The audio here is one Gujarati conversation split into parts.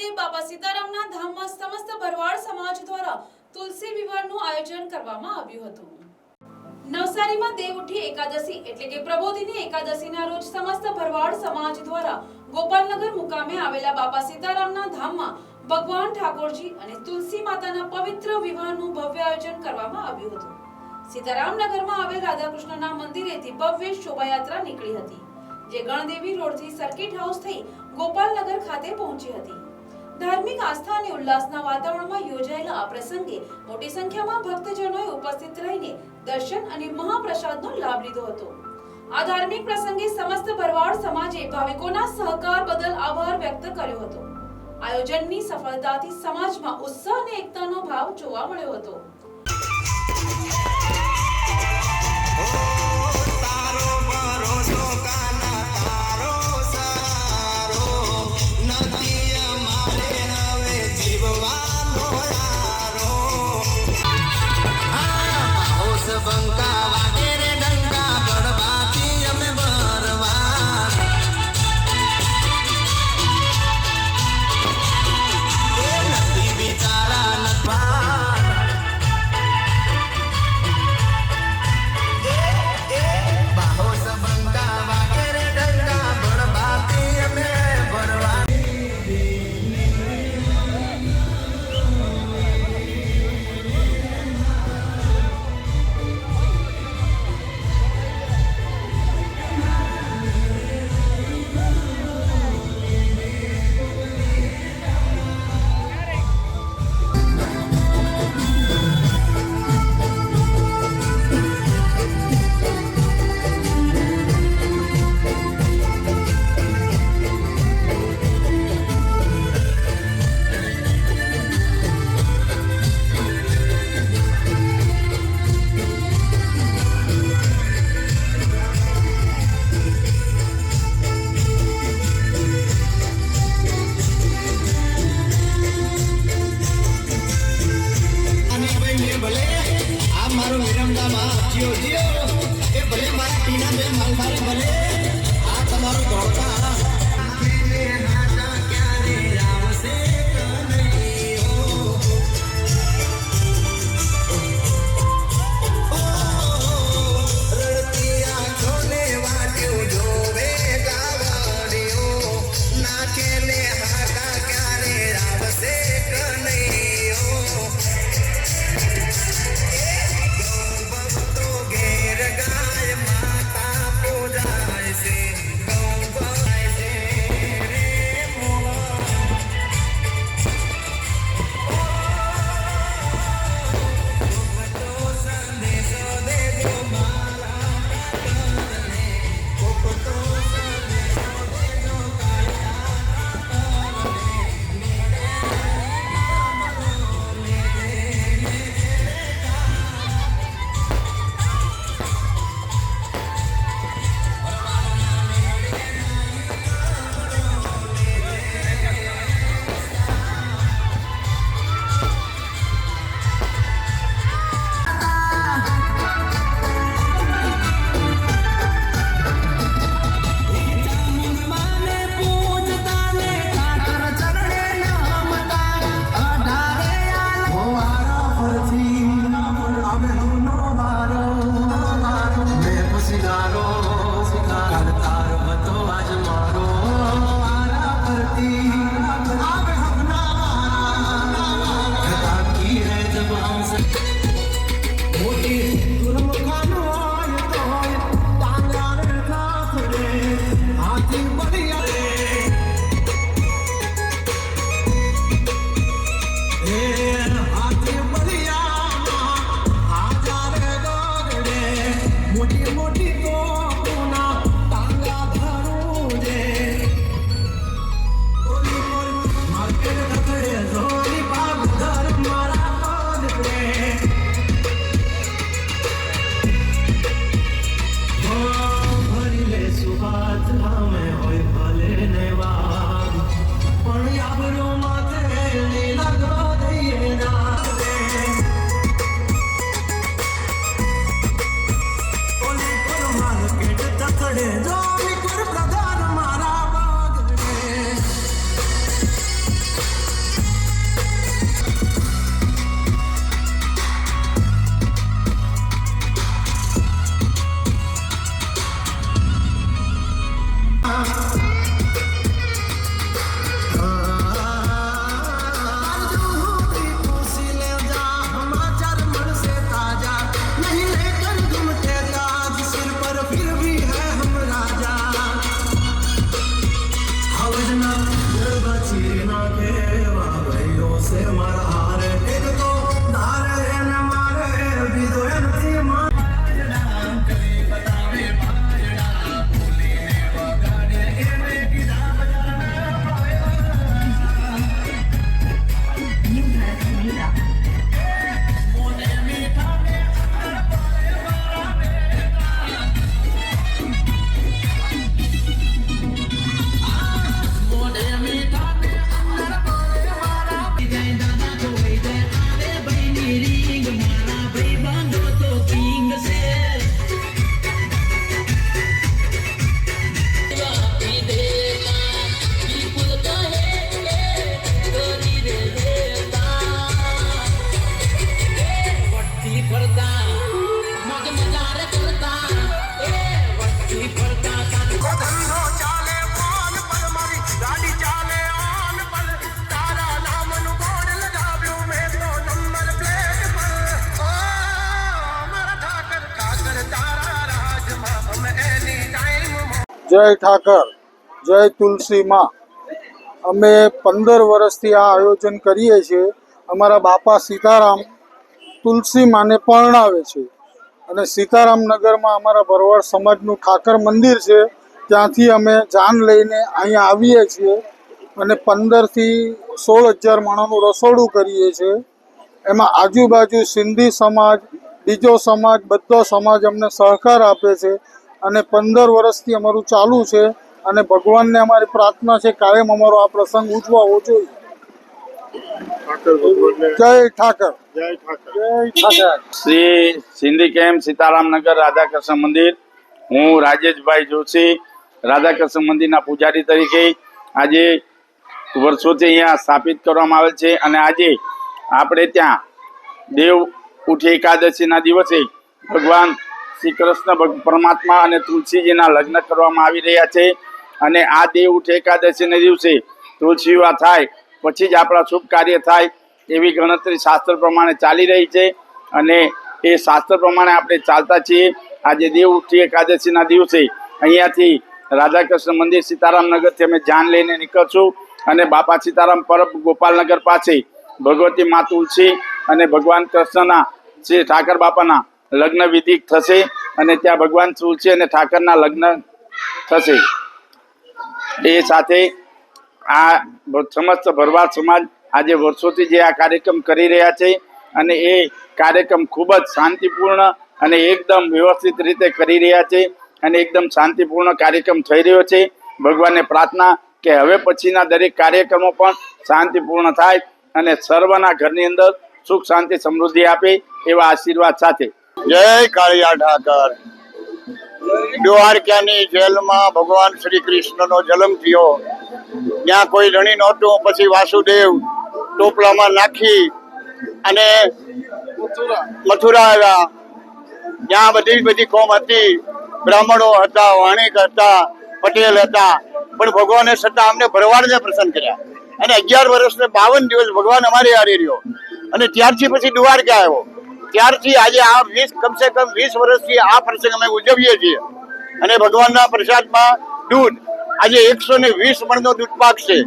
ખાતે બાબા સીતારામના ધામમાં સમસ્ત ભરવાડ સમાજ દ્વારા તુલસી વિવાહનું આયોજન કરવામાં આવ્યું હતું. નવસારીમાં દેવઉઠી એકાદશી એટલે કે પ્રબોધિની એકાદશીના રોજ સમસ્ત ભરવાડ સમાજ દ્વારા ગોપાલનગર મુકામે આવેલા બાબા સીતારામના ધામમાં ભગવાન ઠાકોરજી અને તુલસી માતાના પવિત્ર વિવાહનું ભવ્ય આયોજન કરવામાં આવ્યું હતું. સીતારામનગરમાં આવેલ રાધાકૃષ્ણના મંદિરેથી ભવ્ય શોભાયાત્રા નીકળી હતી, જે ગણદેવી રોડથી સર્કિટ હાઉસ થઈ ગોપાલનગર ખાતે પહોંચી હતી. ધાર્મિક આસ્થા અને ઉલ્લાસના વાતાવરણમાં યોજાયેલા આ પ્રસંગે મોટી સંખ્યામાં ભક્તજનોએ ઉપસ્થિત રહીને દર્શન અને મહાપ્રસાદનો લાભ લીધો હતો. આ ધાર્મિક પ્રસંગે સમસ્ત ભરવાડ સમાજે ભાવિકોના સહકાર બદલ આભાર વ્યક્ત કર્યો હતો. આયોજનની સફળતાથી સમાજમાં ઉત્સાહ અને એકતાનો ભાવ જોવા મળ્યો હતો. भाई भाई बोले જય ઠાકર, જય તુલસી માં અમે પંદર વર્ષથી આ આયોજન કરીએ છીએ. અમારા બાપા સીતારામ તુલસી માને પરણાવે છે. અને સીતારામ નગરમાં અમારા ભરવાડ સમાજનું ઠાકર મંદિર છે. ત્યાંથી અમે જાન લઈને અહીંયા આવીએ છીએ અને પંદરથી સોળ હજાર માણસનું રસોડું કરીએ છીએ. એમાં આજુબાજુ સિંધી સમાજ, બીજો સમાજ, બધો સમાજ અમને સહકાર આપે છે. અને પંદર વર્ષથી અમારું ચાલુ છે અને ભગવાનને અમારી પ્રાર્થના છે કાયમ અમારો આ પ્રસંગ ઉજવાવો જોઈએ જય ઠાકર. જય ઠાકર. શ્રી સિંધી કેમ્પ સીતારામનગર રાધાકૃષ્ણ મંદિર. હું રાજેશભાઈ જોશી રાધાકૃષ્ણ મંદિરના પૂજારી તરીકે આજે વર્ષોથી અહીંયા સ્થાપિત કરવામાં આવેલ છે અને આજે આપણે ત્યાં દેવ ઉઠી એકાદશીના દિવસે ભગવાન શ્રી કૃષ્ણ પરમાત્મા અને તુલસીજીના લગ્ન કરવામાં આવી રહ્યા છે અને આ દેવ ઉઠ એકાદશીને દિવસે તુલસી વિવાહ થાય, પછી જ આપણા શુભ કાર્ય થાય એવી ગણતરી શાસ્ત્ર પ્રમાણે ચાલી રહી છે અને એ શાસ્ત્ર પ્રમાણે આપણે ચાલતા છીએ. આજે દેવ ઉઠી એકાદશીના દિવસે અહીંયાથી રાધાકૃષ્ણ મંદિર સીતારામનગરથી અમે જાન લઈને નીકળશું અને બાપા સીતારામ પરબ ગોપાલનગર પાસે ભગવતી મા તુલસી અને ભગવાન કૃષ્ણના શ્રી ઠાકર બાપાના લગ્ન વિધિ થશે અને ત્યાં ભગવાન તુલસી અને ઠાકરના લગ્ન થશે. એ સાથે આ સમસ્ત ભરવાડ સમાજ આજે વર્ષોથી જે આ કાર્યક્રમ કરી રહ્યા છે અને એ કાર્યક્રમ ખૂબ જ શાંતિપૂર્ણ અને એકદમ વ્યવસ્થિત રીતે કરી રહ્યા છે અને એકદમ શાંતિપૂર્ણ કાર્યક્રમ થઈ રહ્યો છે. ભગવાનને પ્રાર્થના કે હવે પછીના દરેક કાર્યક્રમો પણ શાંતિપૂર્ણ થાય અને સર્વના ઘરની અંદર સુખ, શાંતિ, સમૃદ્ધિ આપે એવા આશીર્વાદ સાથે. જય કાળિયા ઠાકર દ્વારકાની જેલમાં ભગવાન શ્રી કૃષ્ણનો જન્મ થયો. ત્યાં કોઈ રણી નહોતું, પછી વાસુદેવ ટોપલામાં નાખી અને મથુરા આવ્યા. ત્યાં બધી બધી કોમ હતી. બ્રાહ્મણો હતા, વાણિક હતા, પટેલ હતા. પણ ભગવાને છતાં અમને ભરવાડને પ્રસન્ન કર્યા. અને અગિયાર વર્ષને બાવન દિવસ ભગવાન અમારે હારી રહ્યો. અને ત્યારથી પછી દ્વારકા આવ્યો. ત્યારથી આજે આ વીસ, કમસે કમ વીસ વર્ષથી આ પ્રસંગ અમે ઉજવીએ છીએ. અને ભગવાનના પ્રસાદમાં દૂધ, આજે એકસો ને વીસ મણનો દૂધ પાક છે.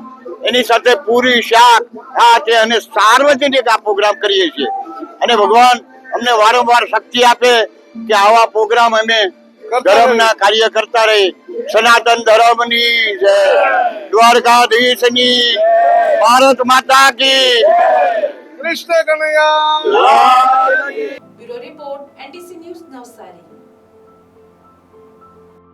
એની સાથે પૂરી શાક એ અને સાર્વજનિક આ પ્રોગ્રામ કરીએ છીએ. અને ભગવાન અમને વારંવાર શક્તિ આપે કે આવા પ્રોગ્રામ અમે ધર્મના કાર્ય કરતા રહી. સનાતન ધર્મની દ્વારકાધીશની ભારત માતા કી બ્યુરો રિપોર્ટ એનટીસી